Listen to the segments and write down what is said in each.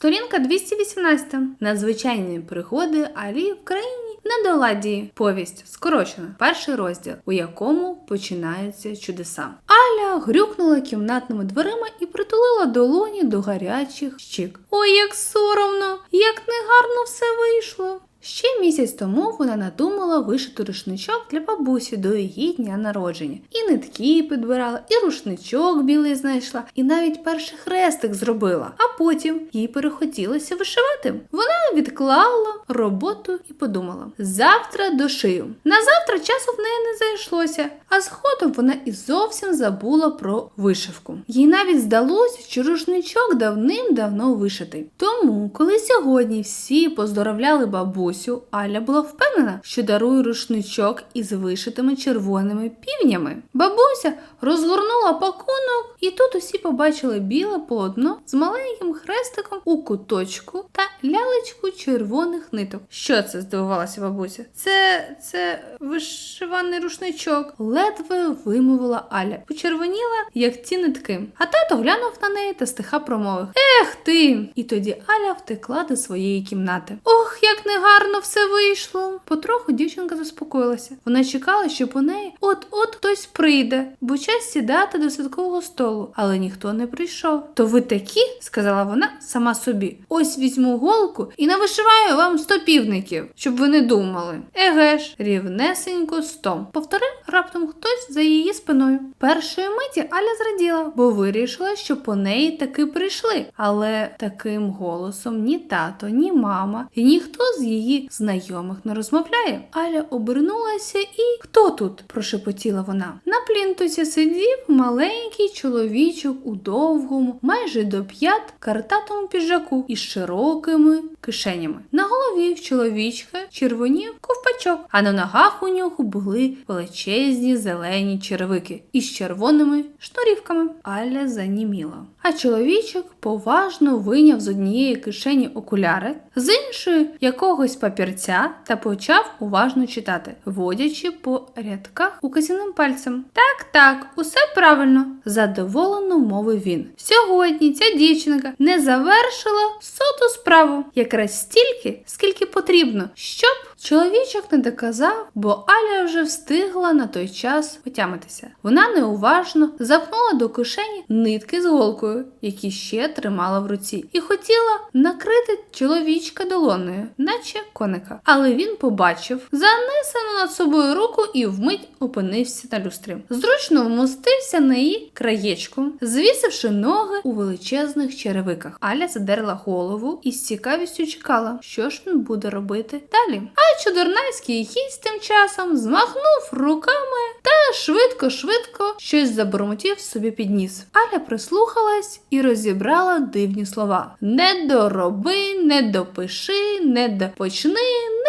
Сторінка 218. Надзвичайні пригоди Алі в країні недоладії. Повість скорочена. Перший розділ, у якому починаються чудеса. Аля грюкнула кімнатними дверима і притулила долоні до гарячих щік. Ой, як соромно, як негарно все вийшло. Ще місяць тому вона надумала вишити рушничок для бабусі до її дня народження. І нитки підбирала, і рушничок білий знайшла, і навіть перший хрестик зробила. А потім їй перехотілося вишивати. Вона відклала роботу і подумала: завтра дошию. На завтра часу в неї не зайшлося, а згодом вона і зовсім забула про вишивку. Їй навіть здалося, що рушничок давним-давно вишитий. Тому, коли сьогодні всі поздоровляли бабусю, Аля була впевнена, що дарує рушничок із вишитими червоними півнями. Бабуся розгорнула пакунок, і тут усі побачили біле полотно з маленьким хрестиком у куточку та лялечку червоних ниток. Що це? здивувалася бабуся. Це це вишиваний рушничок. Ледве вимовила Аля. Почервоніла, як ці нитки. А тато глянув на неї та стиха промовив: Ех ти! І тоді Аля втекла до своєї кімнати. Ох, як негарно все вийшло. Потроху дівчинка заспокоїлася. Вона чекала, що по неї от-от хтось прийде, бо час сідати до святкового столу, але ніхто не прийшов. То ви такі, сказала вона сама собі. Ось візьму голку і навишиваю вам сто півників, щоб ви не думали. Еге ж, рівнесенько сто. Повторив раптом хтось за її спиною. Першої миті Аля зраділа, бо вирішила, що по неї таки прийшли. Але таким голосом ні тато, ні мама, і ніхто з її знайомих не розмовляє. Аля обернулася і хто тут? прошепотіла вона. На плінтусі сидів маленький чоловічок у довгому, майже до п'ят картатому піджаку із широкими кишенями. На голові в чоловічка червонів ковпачок, а на ногах у нього були величезні зелені черевики із червоними шнурівками. Аля заніміла. А чоловічок поважно вийняв з однієї кишені окуляри, з іншої якогось папірця та почав уважно читати, водячи по рядках указаним пальцем. Так, так, усе правильно, задоволено мовив він. Сьогодні ця дівчинка не завершила соту справу, якраз стільки, скільки потрібно, щоб чоловічок не доказав, бо Аля вже встигла на той час отямитися. Вона неуважно запнула до кишені нитки з голкою, які ще тримала в руці, і хотіла накрити чоловічка долоною, наче коника. Але він побачив занесену над собою руку і вмить опинився на люстрі. Зручно вмостився на її краєчку, звісивши ноги у величезних черевиках. Аля задерла голову і з цікавістю чекала, що ж він буде робити далі. А чудернайський гість тим часом змахнув руками та швидко-швидко щось забормотів собі під ніс. Аля прислухалась і розібрала дивні слова: не дороби, не допиши, не допочни,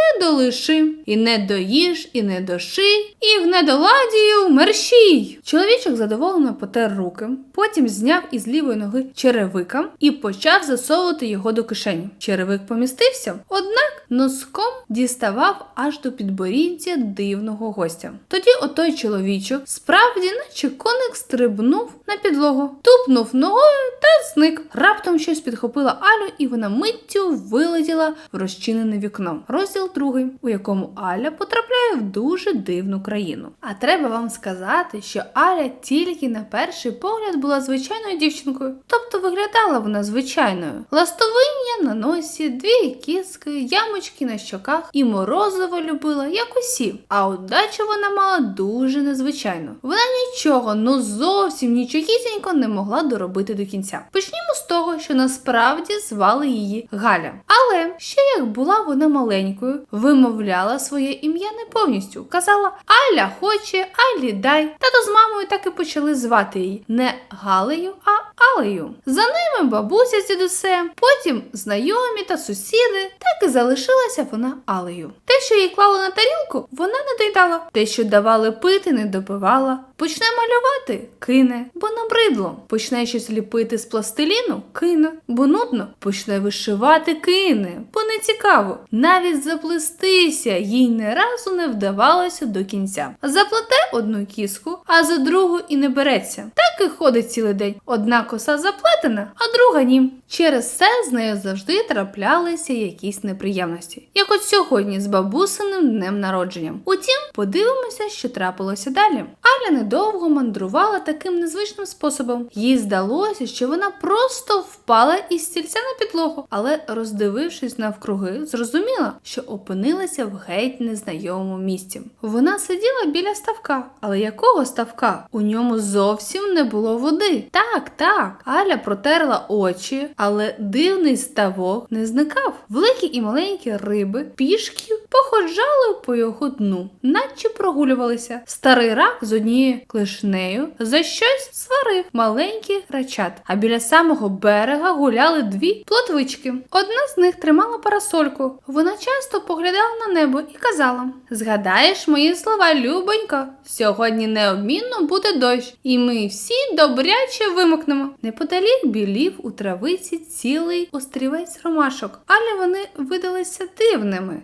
не долиши, і не доїж, і не доши, і в недоладію мерщій. Чоловічок задоволено потер руки, потім зняв із лівої ноги черевика і почав засовувати його до кишені. Черевик помістився, однак носком діставав аж до підборіддя дивного гостя. Тоді отой чоловічок справді, наче коник, стрибнув на підлогу, тупнув ногою та зник. Раптом щось підхопило Алю, і вона миттю вилетіла в розчинене вікно. Розділ другий, у якому Аля потрапляє в дуже дивну країну. А треба вам сказати, що Аля тільки на перший погляд була звичайною дівчинкою, тобто виглядала вона звичайною. Ластовиння на носі, дві кіски, ямочки на щоках і морозиво любила, як усі. А удачу вона мала дуже незвичайну. Вона нічого, ну зовсім нічогісінько не могла доробити до кінця. Почнімо з того, що насправді звали її Галя. Але ще як була вона маленькою, вимовляла своє ім'я не повністю. Казала Аля хоче, Алі дай. Тато з мамою так і почали звати її не Галею, а Алею. За ними бабуся з дідусем, потім знайомі та сусіди. Так і залишилася вона Алею. Те, що їй клали на тарілку, вона не доїдала. Те, що давали пити, не допивала. Почне малювати кине, бо набридло. Почне щось ліпити з пластиліну кине, бо нудно. Почне вишивати кине, бо не цікаво. Навіть заплестися їй не разу не вдавалося до кінця. Заплете одну кіску, а за другу і не береться. Так і ходить цілий день. Одна коса заплетена, а друга ні. Через це з нею завжди траплялися якісь неприємності. Як от сьогодні з бабусиним днем народженням. Утім, подивимося, що трапилося далі. Аля недовго мандрувала таким незвичним способом. Їй здалося, що вона просто впала із стільця на підлогу, але роздивившись навкруги, зрозуміла, що опинилася в геть незнайомому місці. Вона сиділа біля ставка, але якого ставка? У ньому зовсім не було води. Так, так. Аля протерла очі, але дивний ставок не зникав. Великі і маленькі риби пішки походжали по його дну, наче прогулювалися. Старий рак з однією клешнею за щось сварив маленьких рачат. А біля самого берега гуляли дві плотвички. Одна з них тримала парасольку. Вона часто поглядала на небо і казала: Згадаєш мої слова, любонько, сьогодні неодмінно буде дощ, і ми всі добряче вимокнемо. Неподалік білів у травиці цілий острівець ромашок, але вони видалися дивними.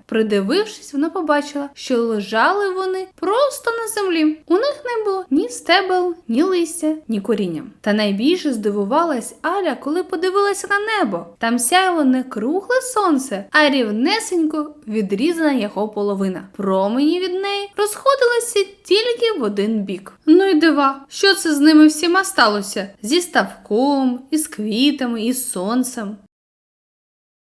Придивившись, вона побачила, що лежали вони просто на землі. У них не було ні стебел, ні листя, ні коріння. Та найбільше здивувалась Аля, коли подивилася на небо. Там сяяло не кругле сонце, а рівнесенько відрізана його половина. Промені від неї розходилися тільки в один бік. Ну й дива, що це з ними всіма сталося? Зі ставком, із квітами, із сонцем.